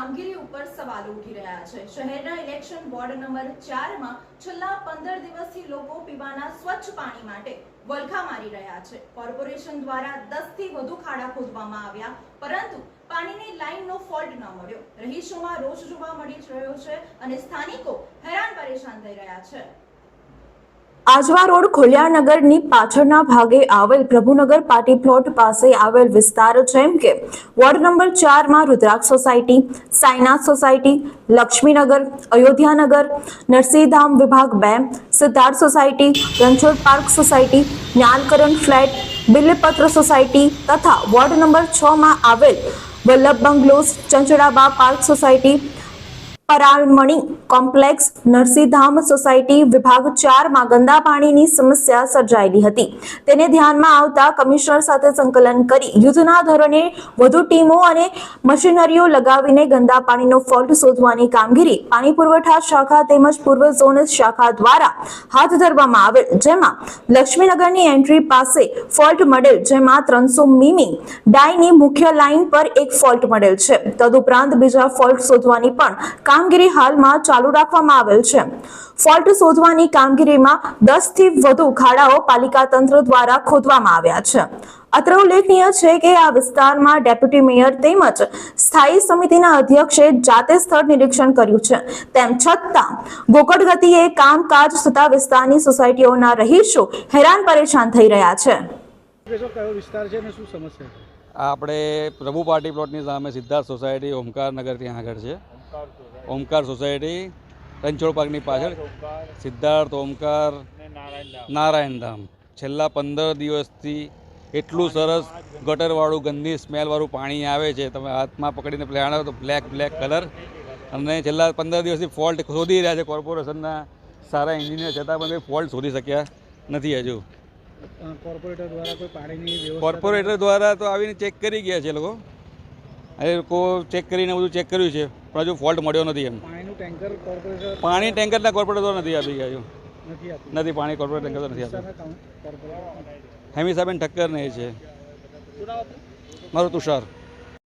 કામગીરી ઉપર સવાલો ઉઠી રહ્યા છે. શહેરના ઇલેક્શન વોર્ડ નંબર ચારમાં છેલ્લા પંદર દિવસથી લોકો પીવાના સ્વચ્છ પાણી માટે વલખા મારી રહ્યા છે. કોર્પોરેશન દ્વારા દસથી વધુ ખાડા ખોદવામાં આવ્યા, પરંતુ પાણીની લાઇનનો ફોલ્ટ ન મળ્યો. રહીશોમાં રોષ જોવા મળી રહ્યો છે અને સ્થાનિકો હેરાન પરેશાન થઈ રહ્યા છે. આજવા રોડ ખોલિયાનગરની પાછળના ભાગે આવેલ પ્રભુનગર પાર્ટી પ્લોટ પાસે આવેલ વિસ્તાર જેમ કે વોર્ડ નંબર ચારમાં રુદ્રાક્ષ સોસાયટી, સાઈનાથ સોસાયટી, લક્ષ્મીનગર, અયોધ્યાનગર નરસિંહધામ વિભાગ બે, Siddharth society, Ranchhod park society, Gyankaran flat Billipatra society તથા વોર્ડ નંબર છમાં આવેલ Vallabh bungalows ચંચડાબા park society Paralmani complex Narsinhdham society વિભાગ ચારમાં ગંદા પાણીની સમસ્યા સર્જાયેલી હતી. તેને ધ્યાનમાં આવતા કમિશનર સાથે સંકલન કરી યુદ્ધના ધોરણે વધુ ટીમો અને મશીનરીઓ લગાવીને ગંદા પાણીનો ફોલ્ટ શોધવાની કામગીરી પાણી પુરવઠા શાખા તેમજ પૂર્વ ઝોન શાખા દ્વારા હાથ ધરવામાં આવેલ, જેમાં લક્ષ્મીનગરની એન્ટ્રી પાસે ફોલ્ટ મળેલ, જેમાં ત્રણસો મીમી ડાયની મુખ્ય લાઇન પર એક ફોલ્ટ મળેલ છે. તદુપરાંત બીજા ફોલ્ટ શોધવાની પણ કામગીરી હાલમાં ચાલુ રાખવામાં આવેલ છે. ફોલ્ટ શોધવાની કામગીરીમાં દસથી વધુ ખાડાઓ પાલિકા તંત્ર દ્વારા ખોદવામાં આવ્યા છે. અત્રે ઉલ્લેખનીય છે કે આ વિસ્તારમાં ડેપ્યુટી મેયર તેમજ સ્થાયી સમિતિના અધ્યક્ષે જાતે સ્થળ નિરીક્ષણ કર્યું છે. તેમ છતાં ગોકળ ગતિએ કામકાજ થતા વિસ્તારની સોસાયટીઓના રહીશો હેરાન પરેશાન થઈ રહ્યા છે. આપણે પ્રભુ પાર્ટી પ્લોટની સામે સિદ્ધાર્થ સોસાયટી ઓમકાર નગર ત્યાં આગળ છે. ઓમકાર સોસાયટી. રણછોડ પાર્કની પાછળ. સિદ્ધાર્થ ઓમકાર. નારાયણધામ છેલ્લા પંદર દિવસથી એટલું સરસ ગટરવાળું ગંદી સ્મેલવાળું પાણી આવે છે. તમે હાથમાં પકડીને પ્લાણ તો બ્લેક બ્લેક કલર અને છેલ્લા પંદર દિવસથી ફોલ્ટ શોધી રહ્યા છે કોર્પોરેશનના સારા એન્જિનિયર છતાં પણ ફોલ્ટ શોધી શક્યા નથી હજુ. કોર્પોરેટર દ્વારા કોઈ પાણીની કોર્પોરેટર દ્વારા તો આવીને ચેક કરી ગયા છે એ લોકો. એ લોકો ચેક કરીને બધું ચેક કર્યું છે. પણ હજુ ફોલ્ટ મળ્યો નથી એમ. પાણી ટેન્કરના કોર્પોરેટર નથી આપી ગયા નથી પાણી કોર્પોરેટ ટેન્કર નથી આપ્યું વિસ્તારના કાઉન્ટ- હેમી સાહેબ ઠક્કર નહીં એ છે. મારું તુષાર.